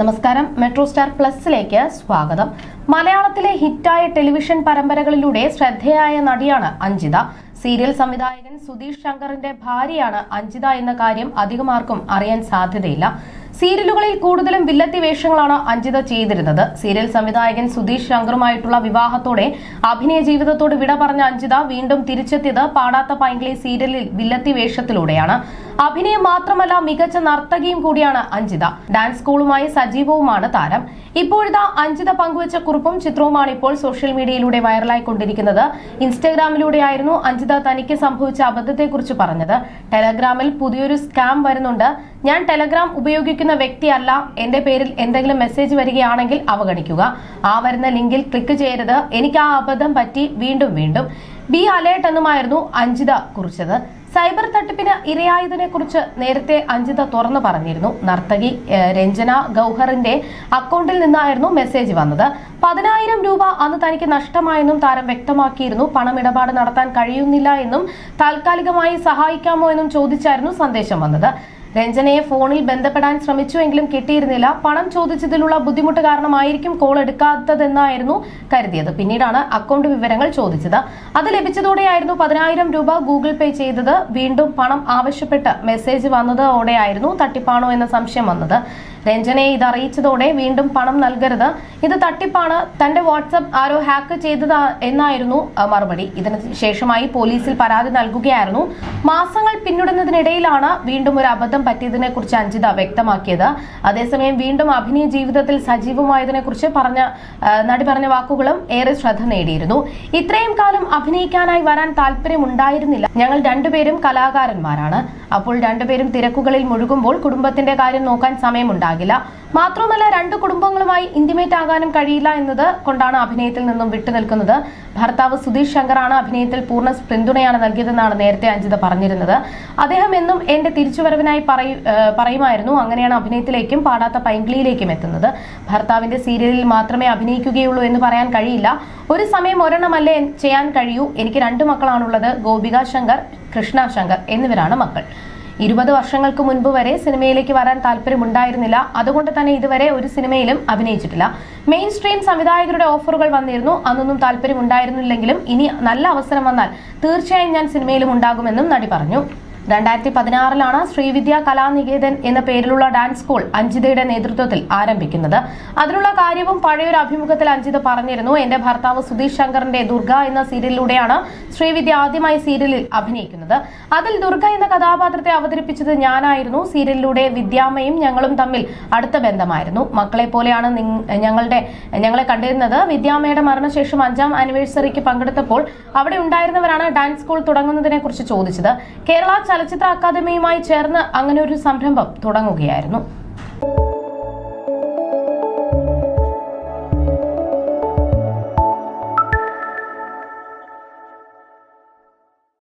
നമസ്കാരം. Metro star പ്ലസിലേക്ക് സ്വാഗതം. മലയാളത്തിലെ ഹിറ്റായ ടെലിവിഷൻ പരമ്പരകളിലൂടെ ശ്രദ്ധേയായ നടിയാണ് അഞ്ജിത. സീരിയൽ സംവിധായകൻ സുധീഷ് ശങ്കറിന്റെ ഭാര്യയാണ് അഞ്ജിത എന്ന കാര്യം അധികമാർക്കും അറിയാൻ സാധ്യതയില്ല. സീരിയലുകളിൽ കൂടുതലും വില്ലത്തി വേഷങ്ങളാണ് അഞ്ജിത ചെയ്തിരുന്നത്. സീരിയൽ സംവിധായകൻ സുധീഷ് ശങ്കറുമായിട്ടുള്ള വിവാഹത്തോടെ അഭിനയ ജീവിതത്തോട് വിട പറഞ്ഞ അഞ്ജിത വീണ്ടും തിരിച്ചെത്തിയത് പാടാത്ത പൈങ്കിളി സീരിയലിൽ വില്ലത്തി വേഷത്തിലൂടെയാണ്. അഭിനയം മാത്രമല്ല മികച്ച നർത്തകിയും കൂടിയാണ് അഞ്ജിത. ഡാൻസ് സ്കൂളുമായി സജീവവുമാണ് താരം. ഇപ്പോഴത്തെ അഞ്ജിത പങ്കുവച്ച കുറിപ്പും ചിത്രവുമാണ് ഇപ്പോൾ സോഷ്യൽ മീഡിയയിലൂടെ വൈറലായിക്കൊണ്ടിരിക്കുന്നത് ഇൻസ്റ്റഗ്രാമിലൂടെയായിരുന്നു അഞ്ജിത തനിക്ക് സംഭവിച്ച അബദ്ധത്തെക്കുറിച്ച് പറഞ്ഞത്. ടെലഗ്രാമിൽ പുതിയൊരു സ്കാം വരുന്നുണ്ട്. ഞാൻ ടെലഗ്രാം ഉപയോഗിക്കുന്ന വ്യക്തിയല്ല. എന്റെ പേരിൽ എന്തെങ്കിലും മെസ്സേജ് വരികയാണെങ്കിൽ അവഗണിക്കുക. ആ വരുന്ന ലിങ്കിൽ ക്ലിക്ക് ചെയ്യരുത്. എനിക്ക് ആ അബദ്ധം പറ്റി വീണ്ടും വീണ്ടും. ബി അലേർട്ട് എന്നുമായിരുന്നു അഞ്ജിത കുറിച്ചത്. സൈബർ തട്ടിപ്പിന് ഇരയായതിനെ കുറിച്ച് നേരത്തെ അഞ്ജിത തുറന്നു പറഞ്ഞിരുന്നു. നർത്തകി രഞ്ജന ഗൗഹറിന്റെ അക്കൗണ്ടിൽ നിന്നായിരുന്നു മെസ്സേജ് വന്നത്. പതിനായിരം രൂപ അന്ന് തനിക്ക് നഷ്ടമായെന്നും താരം വ്യക്തമാക്കിയിരുന്നു. പണമിടപാട് നടത്താൻ കഴിയുന്നില്ല എന്നും താൽക്കാലികമായി സഹായിക്കാമോ എന്നും ചോദിച്ചായിരുന്നു സന്ദേശം വന്നത്. രഞ്ജനയെ ഫോണിൽ ബന്ധപ്പെടാൻ ശ്രമിച്ചുവെങ്കിലും കിട്ടിയിരുന്നില്ല. പണം ചോദിച്ചതിലുള്ള ബുദ്ധിമുട്ട് കാരണമായിരിക്കും കോൾ എടുക്കാത്തതെന്നായിരുന്നു കരുതിയത്. പിന്നീടാണ് അക്കൗണ്ട് വിവരങ്ങൾ ചോദിച്ചത്. അത് ലഭിച്ചതോടെയായിരുന്നു പതിനായിരം രൂപ ഗൂഗിൾ പേ ചെയ്തത്. വീണ്ടും പണം ആവശ്യപ്പെട്ട് മെസ്സേജ് വന്നതോടെയായിരുന്നു തട്ടിപ്പാണോ എന്ന സംശയം വന്നത്. രഞ്ജനയെ ഇത് അറിയിച്ചതോടെ വീണ്ടും പണം നൽകരുത്. ഇത് തട്ടിപ്പാണ്. തന്റെ വാട്സപ്പ് ആരോ ഹാക്ക് ചെയ്തത് എന്നായിരുന്നു മറുപടി. ഇതിന് ശേഷമായി പോലീസിൽ പരാതി നൽകുകയായിരുന്നു. മാസങ്ങൾ പിന്നിടുന്നതിനിടയിലാണ് വീണ്ടും ഒരു അബദ്ധം പറ്റിയതിനെ കുറിച്ച് അഞ്ജിത വ്യക്തമാക്കിയത്. അതേസമയം വീണ്ടും അഭിനയ ജീവിതത്തിൽ സജീവമായതിനെ കുറിച്ച് പറഞ്ഞ നടി പറഞ്ഞ വാക്കുകളും ഏറെ ശ്രദ്ധ നേടിയിരുന്നു. ഇത്രയും കാലം അഭിനയിക്കാനായി വരാൻ താല്പര്യമുണ്ടായിരുന്നില്ല. ഞങ്ങൾ രണ്ടുപേരും കലാകാരന്മാരാണ്. അപ്പോൾ രണ്ടുപേരും തിരക്കുകളിൽ മുഴുകുമ്പോൾ കുടുംബത്തിന്റെ കാര്യം നോക്കാൻ സമയമുണ്ടാകില്ല. മാത്രമല്ല രണ്ട് കുടുംബങ്ങളുമായി ഇന്റിമേറ്റ് ആകാനും കഴിയില്ല എന്നത് കൊണ്ടാണ് അഭിനയത്തിൽ നിന്നും വിട്ടുനിൽക്കുന്നത് ഭർത്താവ് സുധീഷ് ശങ്കറാണ് അഭിനയത്തിൽ പൂർണ പിന്തുണയാണ് നൽകിയതെന്നാണ് നേരത്തെ അഞ്ജിത പറഞ്ഞിരുന്നത്. അദ്ദേഹം എന്നും എന്റെ തിരിച്ചുവരവിനായി പറയൂ- പറയുമായിരുന്നു. അങ്ങനെയാണ് അഭിനയത്തിലേക്കും പാടാത്ത പൈങ്കിളിയിലേക്കും എത്തുന്നത്. ഭർത്താവിന്റെ സീരിയലിൽ മാത്രമേ അഭിനയിക്കുകയുള്ളൂ എന്ന് പറയാൻ കഴിയില്ല. ഒരു സമയം ഒരെണ്ണമല്ലേ ചെയ്യാൻ കഴിയൂ? എനിക്ക് രണ്ട് മക്കളാണുള്ളത്. ഗോപിക ശങ്കർ കൃഷ്ണ ശങ്കർ എന്നിവരാണ് മക്കൾ. ഇരുപത് വർഷങ്ങൾക്ക് മുൻപ് വരെ സിനിമയിലേക്ക് വരാൻ താല്പര്യമുണ്ടായിരുന്നില്ല. അതുകൊണ്ട് തന്നെ ഇതുവരെ ഒരു സിനിമയിലും അഭിനയിച്ചിട്ടില്ല. മെയിൻ സ്ട്രീം സംവിധായകരുടെ ഓഫറുകൾ വന്നിരുന്നു. അന്നൊന്നും താല്പര്യമുണ്ടായിരുന്നില്ലെങ്കിലും ഇനി നല്ല അവസരം വന്നാൽ തീർച്ചയായും ഞാൻ സിനിമയിലും ഉണ്ടാകുമെന്നും നടി പറഞ്ഞു. രണ്ടായിരത്തി പതിനാറിലാണ് ശ്രീവിദ്യ കലാനികേതൻ എന്ന പേരിലുള്ള ഡാൻസ് സ്കൂൾ അഞ്ജിതയുടെ നേതൃത്വത്തിൽ ആരംഭിക്കുന്നത്. അതിനുള്ള കാര്യവും പഴയൊരു അഭിമുഖത്തിൽ അഞ്ജിത പറഞ്ഞിരുന്നു. എന്റെ ഭർത്താവ് സുധീഷ് ശങ്കറിന്റെ ദുർഗ എന്ന സീരിയലിലൂടെയാണ് ശ്രീവിദ്യ ആദ്യമായി സീരിയലിൽ അഭിനയിക്കുന്നത്. അതിൽ ദുർഗ എന്ന കഥാപാത്രത്തെ അവതരിപ്പിച്ചത് ഞാനായിരുന്നു. സീരിയലിലൂടെ വിദ്യാമ്മയും ഞങ്ങളും തമ്മിൽ അടുത്ത ബന്ധമായിരുന്നു. മക്കളെ പോലെയാണ് ഞങ്ങളുടെ ഞങ്ങളെ കണ്ടിരുന്നത്. വിദ്യാമ്മയുടെ മരണശേഷം അഞ്ചാം ആനിവേഴ്സറിക്ക് പങ്കെടുത്തപ്പോൾ അവിടെ ഉണ്ടായിരുന്നവരാണ് ഡാൻസ് സ്കൂൾ തുടങ്ങുന്നതിനെ കുറിച്ച് ചോദിച്ചത്. കേരള ചലച്ചിത്ര അക്കാദമിയുമായി ചേർന്ന് അങ്ങനെ ഒരു സംരംഭം തുടങ്ങുകയായിരുന്നു